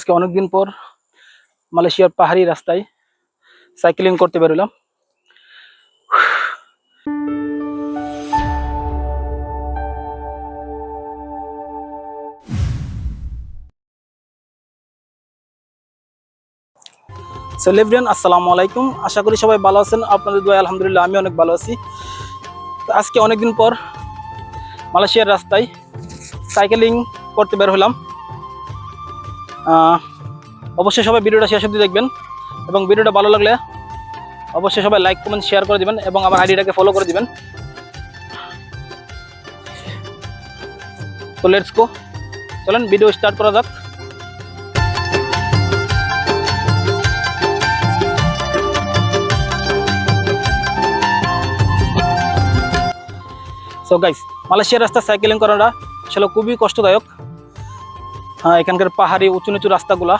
আজকে অনেকদিন পর মালয়েশিয়ার পাহাড়ি রাস্তায় সাইকেলিং করতে বেরোলাম। সেলিব্রিয়ান আসসালামু আলাইকুম। আশা করি সবাই ভালো আছেন। আপনাদের দোয়া আলহামদুলিল্লাহ, আমি অনেক ভালো আছি। তো আজকে অনেকদিন পর মালয়েশিয়ার রাস্তায় সাইকেলিং করতে বের হলাম। অবশ্যই সবাই ভিডিওটা শেষ অবধি দেখবেন এবং ভিডিওটা ভালো লাগলে অবশ্যই সবাই লাইক কমেন্ট শেয়ার করে দিবেন এবং আমার আইডিটাকে ফলো করে দিবেন। তো লেটস গো চলেন ভিডিও স্টার্ট করা যাক। সো গাইস মালয়েশিয়ার রাস্তা সাইকেলিং করাটা আসলে খুবই কষ্টদায়ক। এখানকার পাহাড়ি উঁচু নিচু রাস্তাগুলা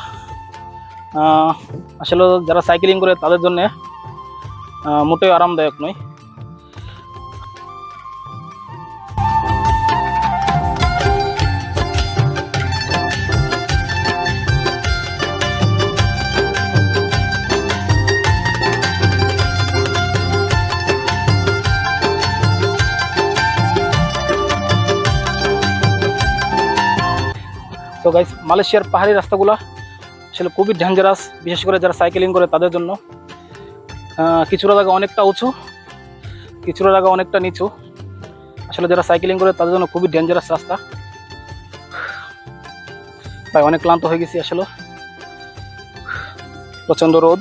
আসলে যারা সাইকেলিং করে তাদের জন্য মোটেও আরামদায়ক নয়। মালয়েশিয়ার পাহাড়ি রাস্তাগুলো আসলে খুবই ডেঞ্জারাস বিশেষ করে যারা সাইকেলিং করে তাদের জন্য। কিছুটা জায়গা অনেকটা উঁচু, কিছুটা জায়গা অনেকটা নিচু। আসলে যারা সাইকেলিং করে তাদের জন্য খুবই ডেঞ্জারাস রাস্তা। ভাই, অনেক ক্লান্ত হয়ে গেছি আসলে। প্রচণ্ড রোদ।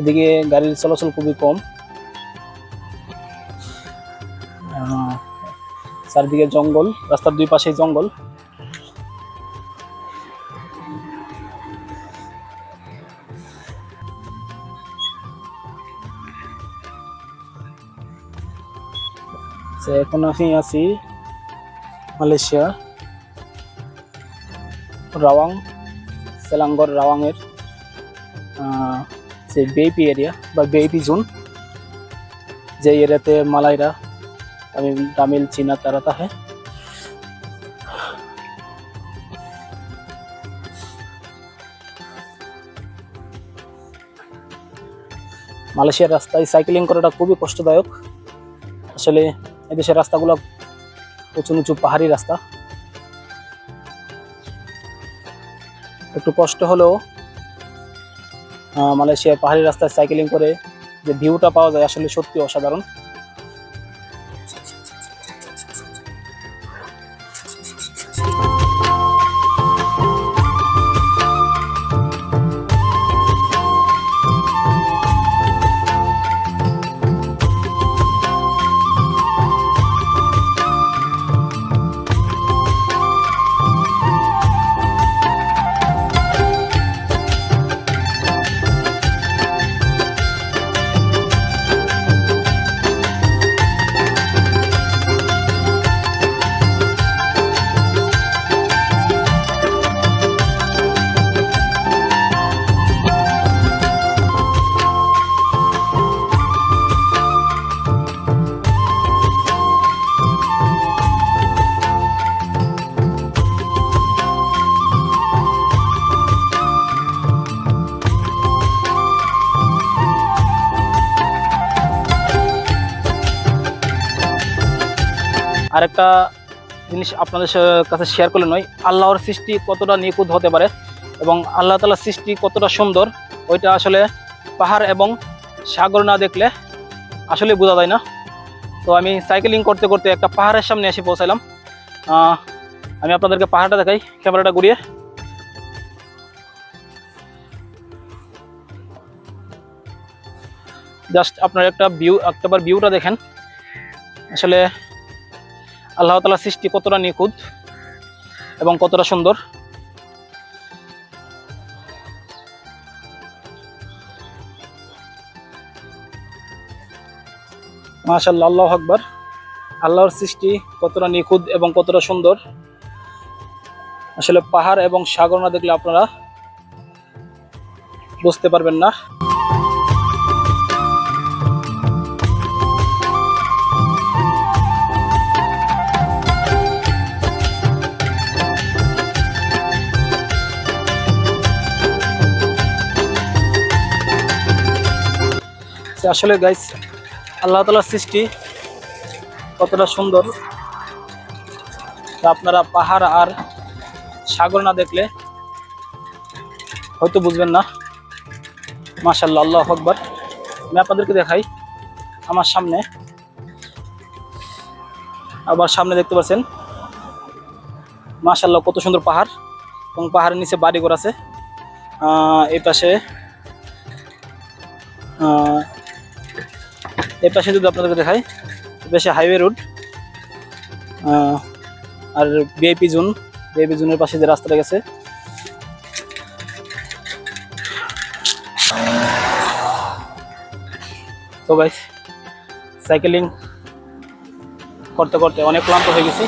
এদিকে গাড়ির চলাচল খুবই কম। চারদিকে জঙ্গল, রাস্তার দুই পাশেই জঙ্গল। এখন আমি আছি মালয়েশিয়া, রাওয়াং, সেলাঙ্গর, রাওয়াংয়ের যে বেপি এরিয়া বা বেপি জোন যে এরিয়াতে মালাইরা তামিল তামিল, চীনা, তারা থাকে মালয়েশিয়ার রাস্তায় সাইকেলিং করাটা খুবই কষ্টদায়ক। আসলে এদেশের রাস্তাগুলো উঁচু নিচু পাহাড়ি রাস্তা। একটু কষ্ট হলেও মালয়েশিয়ার পাহাড়ি রাস্তায় সাইকেলিং করে যে ভিউটা পাওয়া যায় আসলে সত্যি অসাধারণ। আরেকটা জিনিস আপনাদের কাছে শেয়ার করলে নয়, আল্লাহর সৃষ্টি কতটা নিখুঁত হতে পারে এবং আল্লাহ তালার সৃষ্টি কতটা সুন্দর, ওইটা আসলে পাহাড় এবং সাগর না দেখলে আসলে বোঝা যায় না। তো আমি সাইকেলিং করতে করতে একটা পাহাড়ের সামনে এসে পৌঁছালাম আমি আপনাদেরকে পাহাড়টা দেখাই, ক্যামেরাটা ঘুরিয়ে। জাস্ট আপনার একটা ভিউ একটাবার ভিউটা দেখেন। আসলে আল্লাহ তালার সৃষ্টি কতটা নিখুঁত এবং কতটা সুন্দর। মাশাল্লাহ আল্লাহ আকবার। আল্লাহর সৃষ্টি কতটা নিখুঁত এবং কতটা সুন্দর। আসলে পাহাড় এবং সাগর না দেখলে আপনারা বুঝতে পারবেন না। আসলে গাইস আল্লাহ তালার সৃষ্টি কতটা সুন্দর। আপনারা পাহাড় আর সাগর না দেখলে হয়তো বুঝবেন না। মাশাল্লাহ আল্লাহ আকবর। আমি আপনাদেরকে দেখাই আমার সামনে। আবার সামনে দেখতে পাচ্ছেন মাশাল্লাহ কত সুন্দর পাহাড় এবং পাহাড়ের নিচে বাড়ি ঘর আছে এই পাশে এই পাশে যদি আপনাদেরকে দেখাই, বেশি হাইওয়ে রোড আর বিআইপি জোন বিআইপি জোনের পাশে যে রাস্তাটা গেছে। তো গাইস সাইকেলিং করতে করতে অনেক ক্লান্ত হয়ে গেছি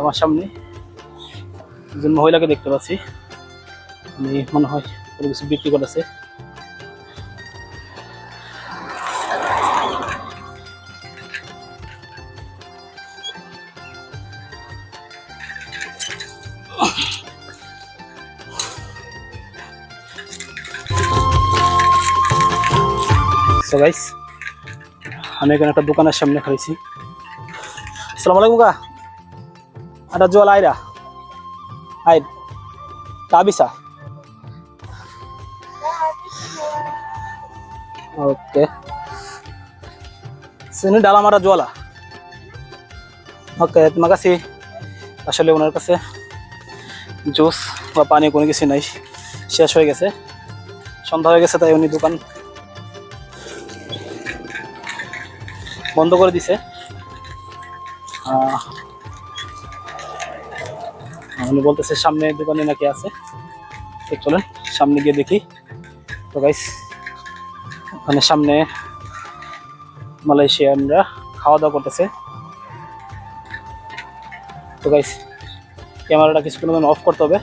আমার সামনে। একজন মহিলাকে দেখতে পাচ্ছি। মনে হয় কোনো কিছু বিক্রি করতেছে। সো গাইস আমি এখানে একটা দোকানের সামনে খাইছি। আসসালামু আলাইকুম কা একটা জল আইরা। আই কাবিসা okay. sini dalam ada jual okay terima kasih আসলে ওনার কাছে জুস বা পানি কোনো কিছু নাই। শেষ হয়ে গেছে। সন্ধ্যা হয়ে গেছে, তাই উনি দোকান বন্ধ করে দিছে। উনি বলতেছে, সামনে দোকানে নাকি আছে? তো চলেন, সামনে গিয়ে দেখি। তো গাইস ওখানে সামনে মালয়েশিয়ানরা খাওয়া দাওয়া করতেছে। তো গাইস ক্যামেরাটা কিছুক্ষণ অফ করতে হবে।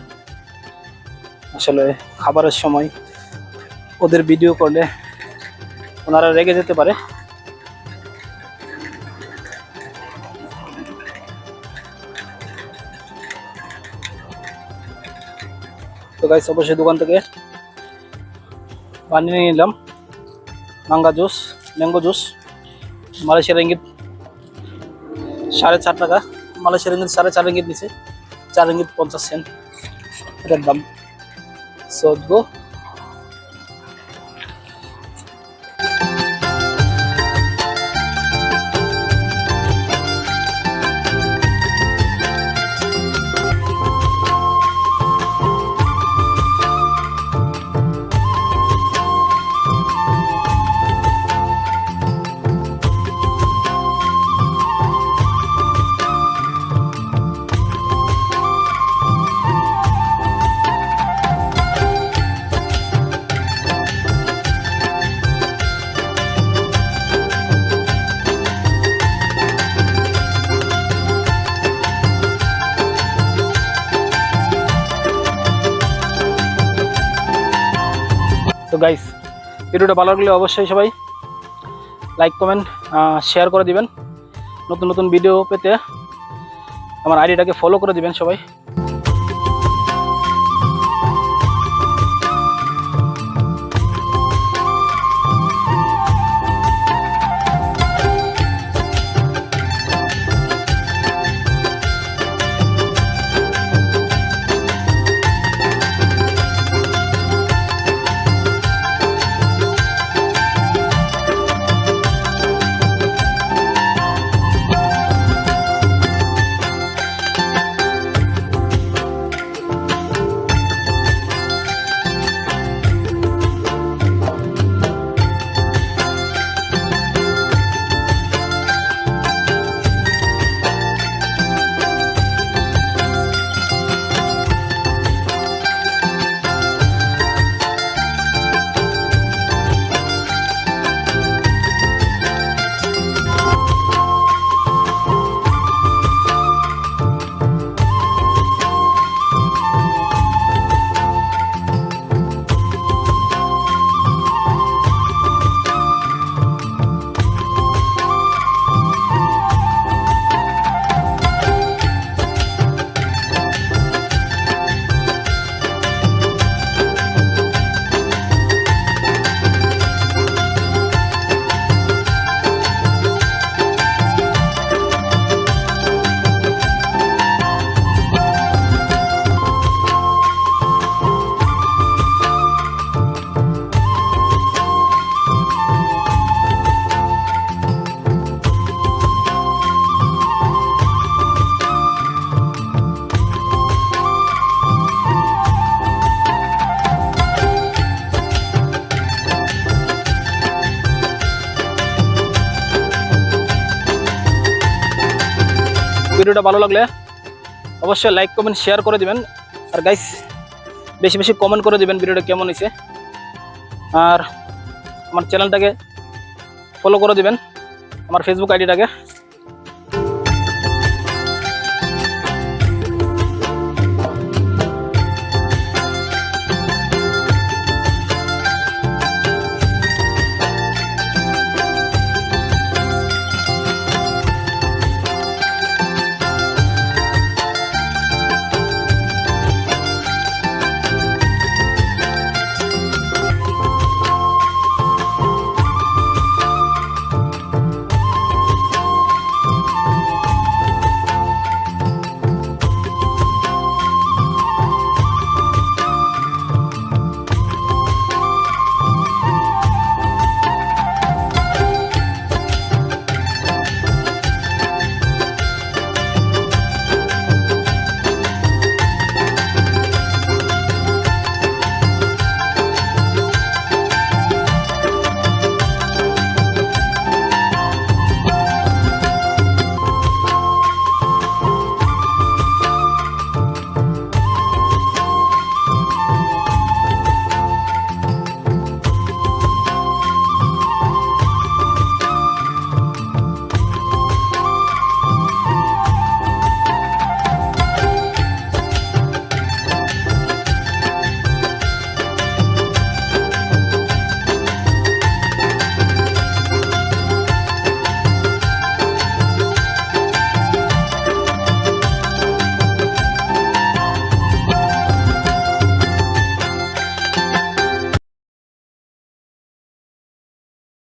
আসলে খাবারের সময় ওদের ভিডিও করলে ওনারা রেগে যেতে পারে। গাইস অবশ্যই দোকান থেকে পানি নিয়ে নিলাম। মাঙ্গা জুস, ম্যাঙ্গো জুস, মালয়েশিয়ার ইঙ্গিত। সাড়ে চার টাকা। মালয়েশিয়ার ইঙ্গিত সাড়ে চার ইঙ্গিত নিচে। চার ইঙ্গিত পঞ্চাশ সেন্ট এটার দাম। সো গাইস ভিডিওটা ভালো লাগলে অবশ্যই সবাই লাইক কমেন্ট শেয়ার করে দিবেন। নতুন নতুন ভিডিও পেতে আমার আইডিটাকে ফলো করে দিবেন সবাই। ভিডিওটা ভালো লাগলে অবশ্যই লাইক কমেন্ট শেয়ার করে দিবেন। আর গাইস বেশি বেশি কমেন্ট করে দিবেন ভিডিওটা কেমন হয়েছে। আর আমার চ্যানেলটাকে ফলো করে দিবেন, আমার ফেসবুক আইডিটাকে